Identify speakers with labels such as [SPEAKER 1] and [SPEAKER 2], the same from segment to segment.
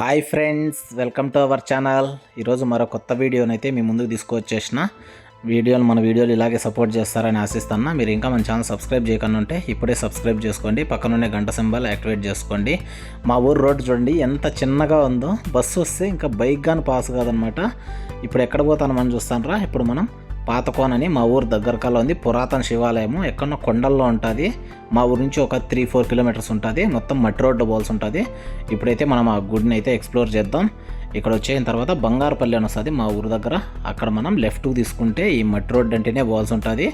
[SPEAKER 1] Hi friends welcome to our channel. ఈరోజు మరో కొత్త వీడియోని అయితే మీ ముందుకు తీసుకొచ్చేసిన వీడియోలు మన వీడియోలు ఇలాగే సపోర్ట్ చేస్తారని ఆశిస్తున్నా. మీరు ఇంకా మన ఛానల్ సబ్స్క్రైబ్ చేయకుండా ఉంటే ఇప్పుడే సబ్స్క్రైబ్ చేసుకోండి పక్కనుండే గంట సింబల్ యాక్టివేట్ చేసుకోండి. మా ఊరు రోడ్డు చూడండి ఎంత చిన్నగా ఉందో. బస్సు వస్తే ఇంకా బైక్ కానీ పాస్ కాదనమాట. ఇప్పుడు ఎక్కడ పోతాను మనం చూస్తానరా. ఇప్పుడు మనం పాతకోన అని మా ఊరు దగ్గర కల్లా ఉంది. పురాతన శివాలయము ఎక్కడో కొండల్లో ఉంటుంది. మా ఊరు నుంచి ఒక త్రీ ఫోర్ కిలోమీటర్స్ ఉంటుంది. మొత్తం మట్టి రోడ్డు పోల్సి ఉంటుంది. ఇప్పుడైతే మనం ఆ గుడిని అయితే ఎక్స్ప్లోర్ చేద్దాం. ఇక్కడ వచ్చేసిన తర్వాత బంగారుపల్లి అని వస్తుంది మా ఊరు దగ్గర. అక్కడ మనం లెఫ్ట్ తీసుకుంటే ఈ మట్టి రోడ్డు అంటేనే పోవాల్సి ఉంటుంది.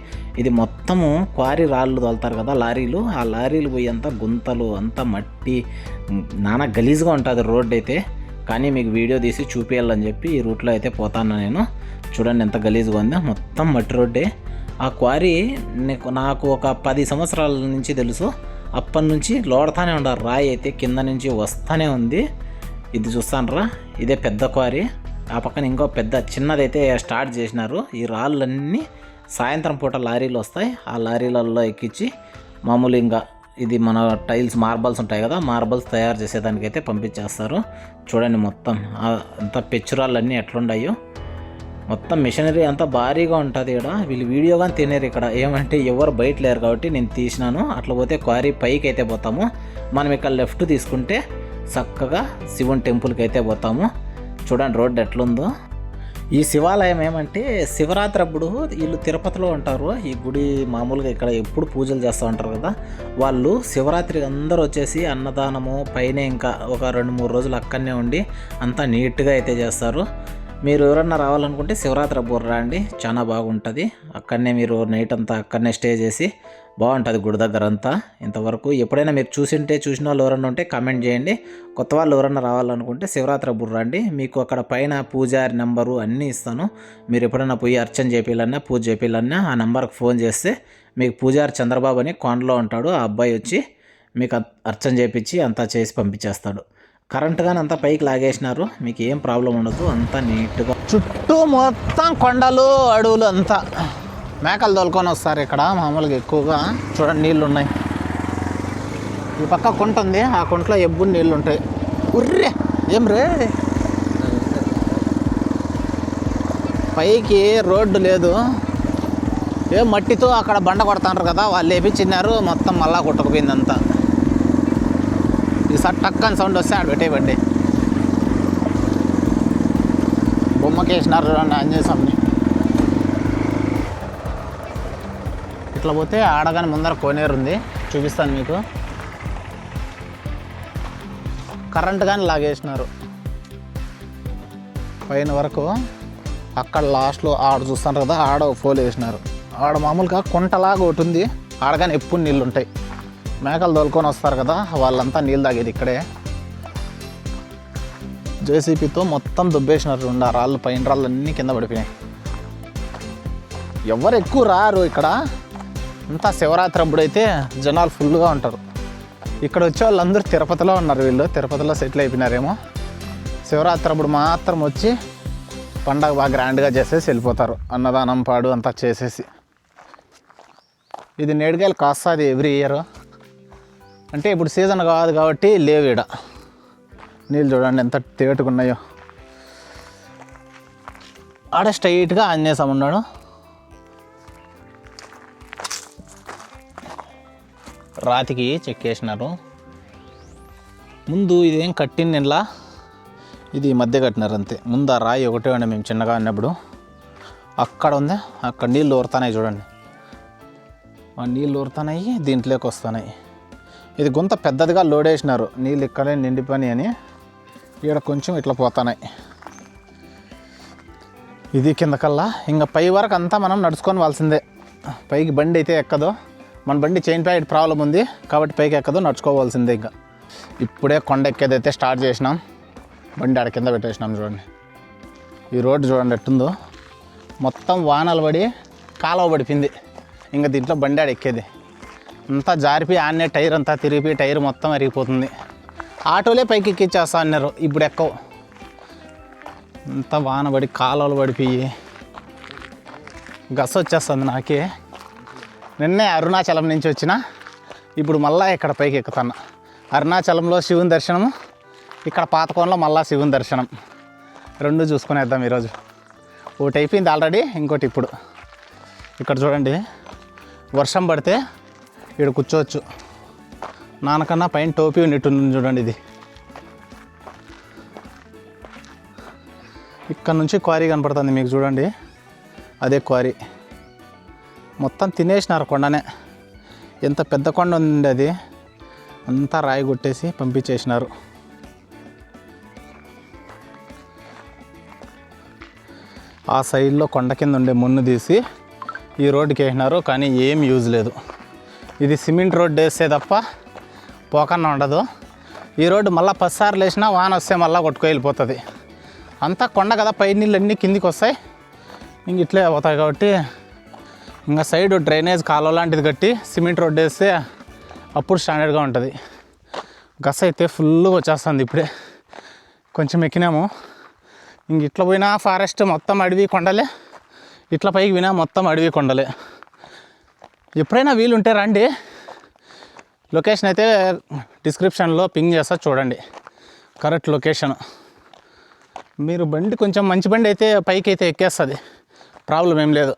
[SPEAKER 1] ఇది మొత్తము క్వారీ రాళ్ళు తోలుతారు కదా లారీలు. ఆ లారీలు పోయి అంతా గుంతలు అంతా మట్టి నానా గలీజ్గా ఉంటుంది రోడ్డు అయితే. కానీ మీకు వీడియో తీసి చూపించాలని చెప్పి ఈ రూట్లో అయితే పోతాను నేను. చూడండి ఎంత గలీజ్గా ఉందో. మొత్తం మట్టి రోడ్డే. ఆ క్వారీ నాకు ఒక పది సంవత్సరాల నుంచి తెలుసు. అప్పటి నుంచి లోడతానే ఉండాలి. రాయి అయితే కింద నుంచి వస్తానే ఉంది. ఇది చూస్తానరా. ఇదే పెద్ద క్వారీ. ఆ పక్కన ఇంకో పెద్ద చిన్నదైతే స్టార్ట్ చేసినారు. ఈ రాళ్ళన్నీ సాయంత్రం పూట లారీలు వస్తాయి. ఆ లారీలలో ఎక్కించి మామూలు ఇంకా ఇది మన టైల్స్ మార్బల్స్ ఉంటాయి కదా మార్బల్స్ తయారు చేసేదానికైతే పంపించేస్తారు. చూడండి మొత్తం. అంత పెచ్చురాళ్ళన్నీ ఎట్లుండాయో. మొత్తం మిషనరీ అంతా భారీగా ఉంటుంది ఇక్కడ. వీళ్ళు వీడియో కానీ తినేరు ఇక్కడ. ఏమంటే ఎవరు బయట లేరు కాబట్టి నేను తీసినాను. అట్లా పోతే క్వారీ పైకి అయితే పోతాము. మనం ఇక్కడ లెఫ్ట్ తీసుకుంటే చక్కగా శివుని టెంపుల్కి అయితే పోతాము. చూడండి రోడ్డు ఎట్లుందో. ఈ శివాలయం ఏమంటే శివరాత్రి అప్పుడు వీళ్ళు తిరుపతిలో ఉంటారు. ఈ గుడి మామూలుగా ఇక్కడ ఎప్పుడు పూజలు చేస్తూ ఉంటారు కదా. వాళ్ళు శివరాత్రి అందరూ వచ్చేసి అన్నదానము పైన ఇంకా ఒక రెండు మూడు రోజులు అక్కడనే ఉండి అంతా నీట్గా అయితే చేస్తారు. మీరు ఎవరన్నా రావాలనుకుంటే శివరాత్రి బుర్ర రండి. చాలా బాగుంటుంది. అక్కడనే మీరు నైట్ అంతా అక్కడనే స్టే చేసి బాగుంటుంది గుడి దగ్గర అంతా. ఇంతవరకు ఎప్పుడైనా మీరు చూసింటే చూసిన వాళ్ళు ఎవరన్నా ఉంటే కామెంట్ చేయండి. కొత్త వాళ్ళు ఎవరన్నా రావాలనుకుంటే శివరాత్రి బుర్ర రండి. మీకు అక్కడ పైన పూజారి నెంబరు అన్నీ ఇస్తాను. మీరు ఎప్పుడైనా పోయి అర్చన చేపియాలన్నా పూజ చేపియాలన్నా ఆ నెంబర్కి ఫోన్ చేస్తే మీకు పూజారి చంద్రబాబు అని కొండలో ఉంటాడు. ఆ అబ్బాయి వచ్చి మీకు అర్చన చేపించి అంతా చేసి పంపించేస్తాడు. కరెంట్ కానీ అంతా పైకి లాగేసినారు. మీకు ఏం ప్రాబ్లం ఉండదు. అంతా నీట్గా. చుట్టూ మొత్తం కొండలు అడవులు అంతా. మేకలు తోలుకొని వస్తారు ఇక్కడ మామూలుగా ఎక్కువగా. చూడండి నీళ్ళు ఉన్నాయి ఈ పక్క కుంట ఉంది. ఆ కుంటలో ఎబ్బు నీళ్ళు ఉంటాయి ఉర్రే! ఏం రే? పైకి రోడ్డు లేదు. ఏ మట్టితో అక్కడ బండ కొడతాంటారు కదా వాళ్ళు వేపించినారు మొత్తం మళ్ళా కొట్టకపోయింది అంతా ఈసారి టక్కని సౌండ్ వస్తే ఆడ పెట్టేయండి బొమ్మకి వేసినారు చూడండి ఆంజనేయ స్వామిని. ఇట్లా పోతే ఆడగానే ముందర కోనేరు ఉంది. చూపిస్తాను మీకు. కరెంట్ కానీ లాగేసినారు. పైన వరకు అక్కడ లాస్ట్లో ఆడ చూస్తాను కదా ఆడ ఒక ఫోల్ వేసినారు. ఆడ మామూలుగా కుంటలాగా ఒకటి ఉంది. ఆడగానే ఎప్పుడు నీళ్ళు ఉంటాయి. మేకలు తోలుకొని వస్తారు కదా వాళ్ళంతా నీళ్ళు తాగేది ఇక్కడే. జేసీపీతో మొత్తం దుబ్బేసినారు ఉండ రాళ్ళు పైన రాళ్ళు అన్నీ కింద పడిపోయినాయి. ఎవరు ఎక్కువ రారు ఇక్కడ. అంతా శివరాత్రి అప్పుడైతే జనాలు ఫుల్గా ఉంటారు. ఇక్కడ వచ్చే వాళ్ళందరూ తిరుపతిలో ఉన్నారు వీళ్ళు తిరుపతిలో సెటిల్ అయిపోయినారేమో. శివరాత్రి అప్పుడు మాత్రం వచ్చి పండగ బాగా గ్రాండ్గా చేసేసి వెళ్ళిపోతారు అన్నదానం పాడు అంతా చేసేసి. ఇది నేడుగాయలు కాస్తుంది ఎవ్రీ ఇయర్. అంటే ఇప్పుడు సీజన్ కాదు కాబట్టి లేవు ఈడ. నీళ్ళు చూడండి ఎంత తేటుకున్నాయో. ఉన్నాయో ఆడ స్ట్రైట్గా ఆంజనేయ ఉన్నాడు. రాతికి చెక్కేసినారు ముందు ఇదేం కట్టింది ఇలా ఇది మధ్య కట్టినారు అంతే. ముందు ఆ రాయి ఒకటే ఉండే మేము చిన్నగా ఉన్నప్పుడు. అక్కడ ఉంది అక్కడ నీళ్ళు ఊరుతున్నాయి చూడండి. ఆ నీళ్ళు ఊరుతున్నాయి దీంట్లోకి వస్తున్నాయి. ఇది గుంత పెద్దదిగా లోడ్ వేసినారు. నీళ్ళు ఇక్కడే నిండిపోయి అని ఇక్కడ కొంచెం ఇట్లా పోతున్నాయి. ఇది కిందకల్లా. ఇంకా పై వరకు అంతా మనం నడుచుకొని వాల్సిందే. పైకి బండి అయితే ఎక్కదు. మన బండి చైన్ ప్యాకెట్ ప్రాబ్లం ఉంది. కాబట్టి పైకి ఎక్కదు నడుచుకోవాల్సిందే ఇంకా. ఇప్పుడే కొండ ఎక్కేదైతే స్టార్ట్ చేసినాం. బండి ఆడ కింద పెట్టేసినాం చూడండి. ఈ రోడ్డు చూడండి ఎట్టుందో. మొత్తం వానలు పడి కాలువ పడిపోయింది ఇంకా దీంట్లో బండి ఆడ ఎక్కేది. అంతా జారిపోయి ఆన్నే టైర్ అంతా తిరిగి టైర్ మొత్తం అరిగిపోతుంది. ఆటోలే పైకి ఎక్కిచ్చేస్తా అన్నారు ఇప్పుడు ఎక్కవు. అంతా వాన పడి కాలువలు పడిపోయి. గస వచ్చేస్తుంది నాకే. నిన్నే అరుణాచలం నుంచి వచ్చిన ఇప్పుడు మళ్ళా ఇక్కడ పైకి ఎక్కుతాను అరుణాచలంలో శివుని దర్శనము
[SPEAKER 2] ఇక్కడ పాతకోనలో మళ్ళా శివుని దర్శనం. రెండు చూసుకునేద్దాం ఈరోజు. ఒకటి అయిపోయింది ఆల్రెడీ ఇంకోటి ఇప్పుడు. ఇక్కడ చూడండి వర్షం పడితే ఇక్కడ కూర్చోవచ్చు. నాన్నకన్నా పైన టోపీ ఉన్నట్టుంది చూడండి ఇది. ఇక్కడ నుంచి క్వారీ కనపడుతుంది మీకు చూడండి. అదే క్వారీ. మొత్తం తినేసినారు కొండనే. ఎంత పెద్ద కొండ ఉంది అది. అంతా రాయి కొట్టేసి పంపించేసినారు. ఆ సైడ్లో కొండ కింద ఉండే మున్ను తీసి ఈ రోడ్డుకి వేసినారు కానీ ఏం యూజ్ లేదు. ఇది సిమెంట్ రోడ్డు వేస్తే తప్ప పోకన్నా ఉండదు. ఈ రోడ్డు మళ్ళీ పదిసార్లు వేసినా వాన వస్తే మళ్ళీ కొట్టుకు వెళ్ళిపోతుంది అంతా కొండ కదా పై నీళ్ళు అన్నీ కిందికి వస్తాయి. ఇంక ఇట్లే పోతాయి కాబట్టి ఇంకా సైడ్ డ్రైనేజ్ కాలువ లాంటిది కట్టి సిమెంట్ రోడ్డు వేస్తే అప్పుడు స్టాండర్డ్గా ఉంటుంది. గస అయితే ఫుల్గా వచ్చేస్తుంది ఇప్పుడే. కొంచెం ఎక్కినాము. ఇంక ఇట్లా పోయినా ఫారెస్ట్ మొత్తం అడవి కొండలే. ఇట్లా పైకి పోయినా మొత్తం అడవి కొండలే. ఎప్పుడైనా వీలుంటే రండి. లొకేషన్ అయితే డిస్క్రిప్షన్లో పింగ్ చేస్తా చూడండి. Correct location. మీరు బండి కొంచెం మంచి బండి అయితే పైకి అయితే ఎక్కేస్తుంది. ప్రాబ్లం ఏం లేదు.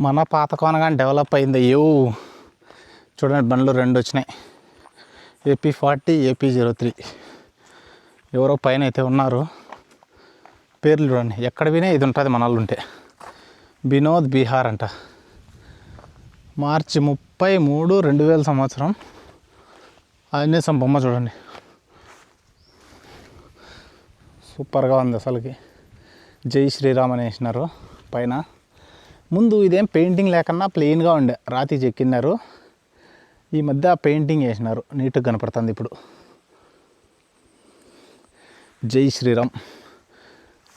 [SPEAKER 2] మన పాత కోనగానే డెవలప్ అయింది. అయ్యో చూడండి బండ్లు రెండు వచ్చినాయి. AP forty AP zero three. ఎవరో పైన అయితే ఉన్నారు. పేర్లు చూడండి. ఎక్కడ వినే ఇది ఉంటుంది మన వాళ్ళు ఉంటే వినోద్ బీహార్ అంట. మార్చి ముప్పై మూడు రెండు వేల సంవత్సరం. ఆంజనేయం బొమ్మ చూడండి. సూపర్గా ఉంది అసలుకి. జై శ్రీరామ్ అని వేసినారు పైన. ముందు ఇదేం పెయింటింగ్ లేకన్నా ప్లెయిన్గా ఉండే రాతి చెక్కినారు ఈ మధ్య పెయింటింగ్ వేసినారు. నీట్గా కనపడుతుంది ఇప్పుడు. జై శ్రీరామ్.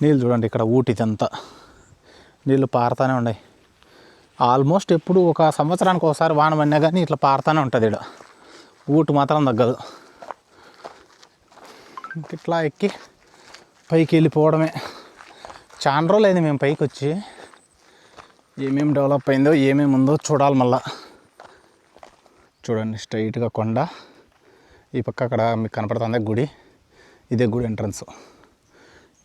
[SPEAKER 2] నీళ్ళు చూడండి ఇక్కడ ఊటిదంతా. నీళ్ళు పారుతానే ఉన్నాయి. ఆల్మోస్ట్ ఎప్పుడు ఒక సంవత్సరానికి ఒకసారి వాన పడినా కానీ ఇట్లా పారుతానే ఉంటుంది ఇక్కడ ఊటు మాత్రం తగ్గదు. ఇట్లా ఎక్కి పైకి వెళ్ళిపోవడమే. చాలా రోజులు అయింది మేము పైకి వచ్చి ఏమేమి డెవలప్ అయిందో ఏమేమి ఉందో చూడాలి మళ్ళా. చూడండి స్ట్రైట్గా కొండ. ఈ పక్క అక్కడ మీకు కనపడుతుంది గుడి. ఇదే గుడి ఎంట్రన్స్.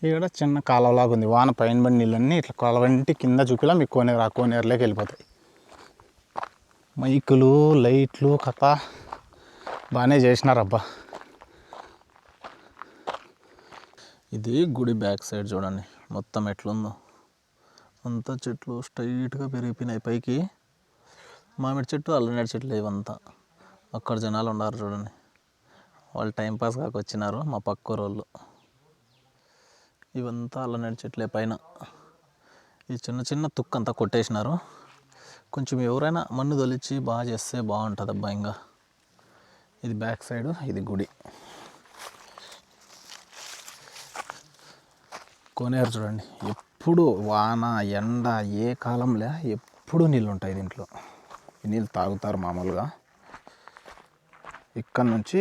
[SPEAKER 2] ఇక్కడ చిన్న కాలువలాగా ఉంది. వాన పైన పడి నీళ్ళన్నీ ఇట్లా కాలువంటి కింద చూపిలా మీకు కోనేరు ఆ కోనేరులోకి వెళ్ళిపోతాయి. మైకులు లైట్లు కథ. బాగానే చేసినారబ్బా. ఇది గుడి బ్యాక్ సైడ్ చూడండి. మొత్తం ఎట్లుందో. అంతా చెట్లు స్ట్రైట్గా పెరిగిపోయినాయి పైకి. మామిడి చెట్టు అల్లనేడు చెట్లు ఇవంతా అక్కడ జనాలు ఉన్నారు చూడండి. వాళ్ళు టైంపాస్ కాక వచ్చినారు మా పక్క వాళ్ళు ఇవంతా అల్లనేడు చెట్లే పైన. ఈ చిన్న చిన్న తుక్కంతా కొట్టేసినారు. కొంచెం ఎవరైనా మన్ను తొలిచి బాగా చేస్తే బాగుంటుంది అబ్బా ఇంకా ఇది బ్యాక్ సైడ్ ఇది గుడి. కోనేరు చూడండి. ఎప్పుడు వాన ఎండ ఏ కాలంలో ఎప్పుడు నీళ్ళు ఉంటాయి దీంట్లో. ఈ నీళ్ళు తాగుతారు మామూలుగా. ఇక్కడ నుంచి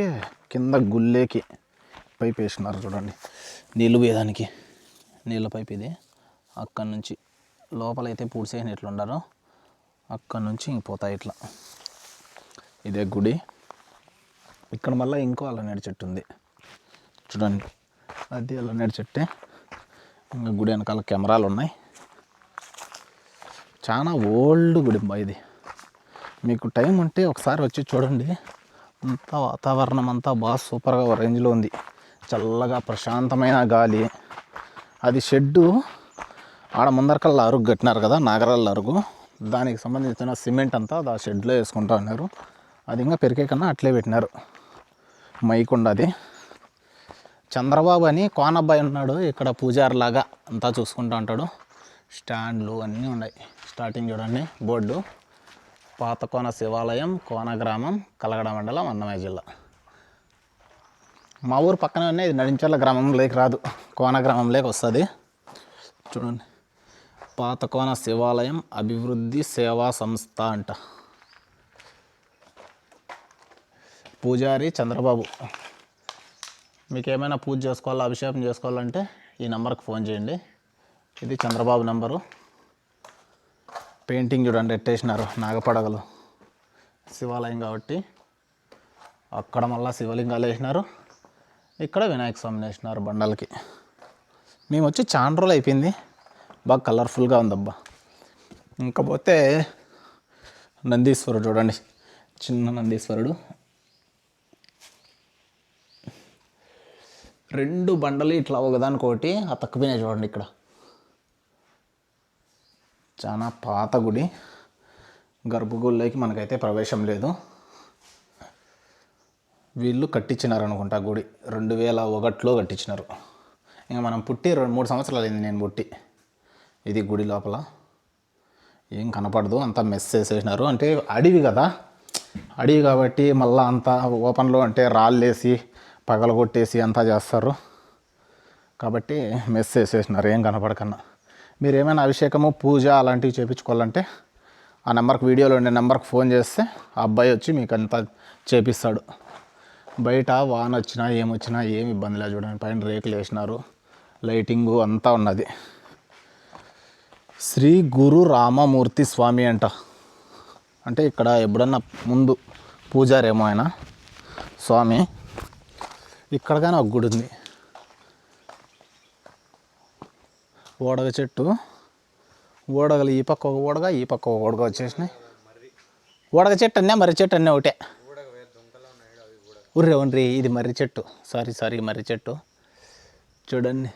[SPEAKER 2] కింద గుల్లేకి పైప్ వేసినారు చూడండి. నీళ్ళు పోయేదానికి. నీళ్ళ పైప్ ఇది. అక్కడ నుంచి లోపలైతే పూడ్చేసిన ఇట్లా ఉండరు అక్కడ నుంచి ఇంక పోతాయి ఇట్లా. ఇదే గుడి. ఇక్కడ మళ్ళీ ఇంకో అల్లనేడు చెట్టు ఉంది. చూడండి. అది అల్లనేడు చెట్టే. ఇంకా గుడి వెనకాల కెమెరాలు ఉన్నాయి. చాలా ఓల్డ్ గుడి ఇది. మీకు టైం ఉంటే ఒకసారి వచ్చి చూడండి. అంతా వాతావరణం అంతా బాగా సూపర్గా రేంజ్లో ఉంది. చల్లగా ప్రశాంతమైన గాలి. అది షెడ్డు ఆడ ముందరకల్లా అరుగు కట్టినారు కదా నాగరాల అరుగు. దానికి సంబంధించిన సిమెంట్ అంతా ఆ షెడ్లో వేసుకుంటా ఉన్నారు. అది ఇంకా పెరిగే కన్నా అట్లే పెట్టినారు. మైక్ ఉండది చంద్రబాబు అని కోనబ్బాయి ఉన్నాడు ఇక్కడ పూజారిలాగా అంతా చూసుకుంటూ ఉంటాడు. స్టాండ్లు అన్నీ ఉన్నాయి. స్టార్టింగ్ చూడండి బోర్డు. పాత కోన శివాలయం కోన గ్రామం కలగడ మండలం అన్నమయ్య జిల్లా. మా ఊరు పక్కన ఉన్నాయి ఇది నడించర్ల గ్రామంలోకి రాదు. కోన గ్రామంలోకి వస్తుంది. చూడండి. పాత కోన శివాలయం అభివృద్ధి సేవా సంస్థ అంట. పూజారి చంద్రబాబు. మీకు ఏమైనా పూజ చేసుకోవాలా అభిషేకం చేసుకోవాలంటే ఈ నెంబర్కి ఫోన్ చేయండి. ఇది చంద్రబాబు నెంబరు. పెయింటింగ్ చూడండి ఎట్టేసినారు. నాగపడగలు. శివాలయం కాబట్టి అక్కడ మళ్ళీ శివలింగాలు వేసినారు. ఇక్కడ వినాయక స్వామిని వేసినారు బండలకి. మేము వచ్చి చాలా రోజులు అయిపోయింది. బాగా కలర్ఫుల్గా ఉందబ్బా. ఇంకా పోతే నందీశ్వరుడు చూడండి. చిన్న నందీశ్వరుడు. రెండు బండలు ఇట్లా ఒకదానికొకటి ఆ తక్కువనే చూడండి ఇక్కడ. చాలా పాత గుడి. గర్భగుడిలోకి మనకైతే ప్రవేశం లేదు. వీళ్ళు కట్టించినారు అనుకుంటా గుడి. రెండు వేల ఒకటిలో కట్టించినారు. ఇంకా మనం పుట్టి రెండు మూడు సంవత్సరాలు అయింది నేను పుట్టి. ఇది గుడి లోపల. ఏం కనపడదు అంతా మెస్ చేసేసినారు. అంటే అడవి కదా. అడవి కాబట్టి మళ్ళీ అంతా ఓపెన్లో అంటే రాళ్ళేసి పగలగొట్టేసి అంతా చేస్తారు. కాబట్టి మెస్ చేసేసినారు ఏం కనపడకన్నా. మీరు ఏమైనా అభిషేకము పూజ అలాంటివి చేయించుకోవాలంటే ఆ నెంబర్కి వీడియోలో ఉండే నెంబర్కి ఫోన్ చేస్తే ఆ అబ్బాయి వచ్చి మీకు అంతా చేపిస్తాడు. బయట వాన వచ్చినా ఏమొచ్చినా ఏమి ఇబ్బంది లేదు చూడండి. పైన రేకులు వేసినారు. లైటింగు అంతా ఉన్నది. శ్రీ గురు రామమూర్తి స్వామి అంట. అంటే ఇక్కడ ఎప్పుడన్నా ముందు పూజారేమో ఆయన. స్వామి. ఇక్కడ కానీ ఒక గుడి ఉంది. ఓడగ చెట్టు. ఓడగలు ఈ పక్క ఒక ఓడగ ఈ పక్క ఒక ఓడగ వచ్చేసినాయి. ఓడగ చెట్టు అన్నీ మర్రి చెట్టు అన్నీ ఒకటే. ఉర్రే ఉండ్రి ఇది మర్రి చెట్టు. సారీ సారీ మర్రి చెట్టు. చూడండి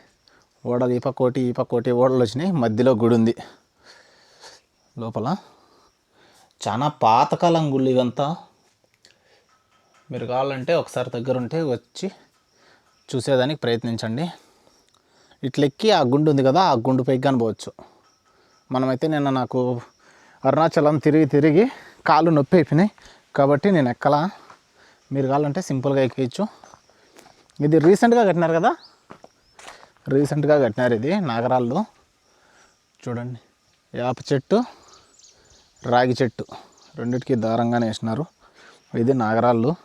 [SPEAKER 2] ఓడలు ఈ పక్కోటి ఈ పక్కోటి ఓడలు వచ్చినాయి. మధ్యలో గుడి ఉంది. లోపల. చాలా పాతకాలం గుళ్ళు ఇవంతా. మీరు కావాలంటే ఒకసారి దగ్గర ఉంటే వచ్చి చూసేదానికి ప్రయత్నించండి. ఇట్లెక్కి ఆ గుండు ఉంది కదా ఆ గుండు పైకి కనబోవచ్చు మనమైతే నిన్న నాకు అరుణాచలం తిరిగి తిరిగి కాళ్ళు నొప్పి అయిపోయినాయి. కాబట్టి నేను ఎక్కలా? మీరు కావాలంటే సింపుల్గా ఎక్కించు ఇది రీసెంట్గా కట్టినారు కదా? రీసెంట్గా కట్టినారు ఇది నాగరాళ్ళు. చూడండి వేప చెట్టు రాగి చెట్టు రెండిటికి దారంగానే వేసినారు. ఇది నాగరాళ్ళు.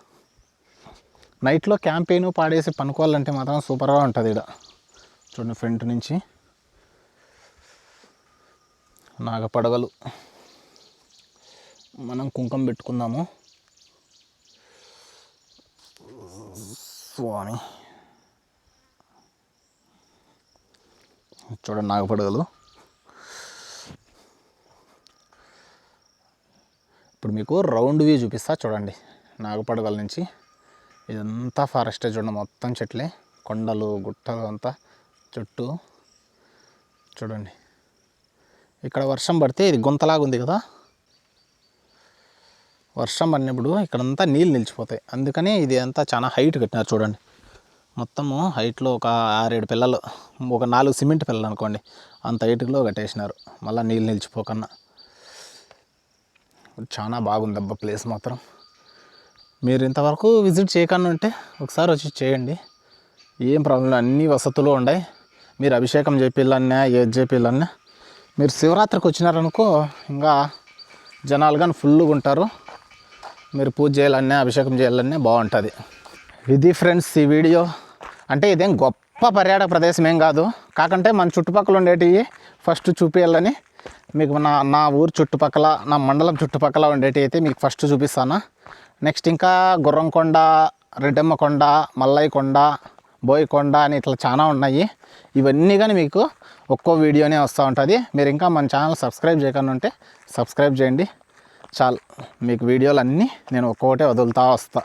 [SPEAKER 2] నైట్లో క్యాంపెయిన్ పాడేసి పనుకోవాలంటే మాత్రం సూపర్గా ఉంటుంది ఇక్కడ చూడండి ఫ్రంట్ నుంచి నాగపడగలు మనం కుంకుమ పెట్టుకుందాము. స్వామి. చూడండి నాగపడగలు. ఇప్పుడు మీకు రౌండ్ వ్యూ చూపిస్తా చూడండి. నాగపడగల నుంచి ఇదంతా ఫారెస్టే చూడండి మొత్తం చెట్లే. కొండలు గుట్టలు అంతా చుట్టూ. చూడండి. ఇక్కడ వర్షం పడితే ఇది గుంతలాగా ఉంది కదా. వర్షం పడినప్పుడు ఇక్కడంతా నీళ్ళు నిలిచిపోతాయి. అందుకని ఇది అంతా చాలా హైట్ కట్టినారు చూడండి. మొత్తము హైట్లో ఒక ఆరేడు పిల్లలు ఒక నాలుగు సిమెంట్ పిల్లలు అనుకోండి అంత హైట్లో కట్టేసినారు. మళ్ళీ నీళ్ళు నిలిచిపోకన్నా. చాలా బాగుంది అబ్బా ప్లేస్ మాత్రం. మీరు ఇంతవరకు విజిట్ చేయకుండా ఉంటే ఒకసారి వచ్చి చేయండి. ఏం ప్రాబ్లం అన్ని వసతులు ఉన్నాయి మీరు అభిషేకం చేపిల్లన్నా ఏది చేపిల్లన్నా. మీరు శివరాత్రికి వచ్చినారనుకో ఇంకా జనాలు కానీ ఫుల్గా ఉంటారు మీరు పూజ చేయాలన్నా అభిషేకం చేయాలన్నా బాగుంటుంది. ఇది ఫ్రెండ్స్ ఈ వీడియో అంటే ఇదేం గొప్ప పర్యాటక ప్రదేశం ఏం కాదు. కాకంటే మన చుట్టుపక్కల ఉండేటివి ఫస్ట్ చూపించాలని మీకు నా నా ఊరు చుట్టుపక్కల నా మండలం చుట్టుపక్కల ఉండేటివి అయితే మీకు ఫస్ట్ చూపిస్తాను. నెక్స్ట్ ఇంకా గుర్రంకొండ రెడ్డమ్మకొండ మల్లయ్యకొండ బోయకొండ అని ఇట్లా చాలా ఉన్నాయి. ఇవన్నీ కానీ మీకు ఒక్కో వీడియోనే వస్తూ ఉంటుంది. మీరు ఇంకా మన ఛానల్ సబ్స్క్రైబ్ చేయకుండా ఉంటే సబ్స్క్రైబ్ చేయండి. చాలు. మీకు వీడియోలు అన్నీ నేను ఒక్కొక్కటే వదులుతా వస్తా.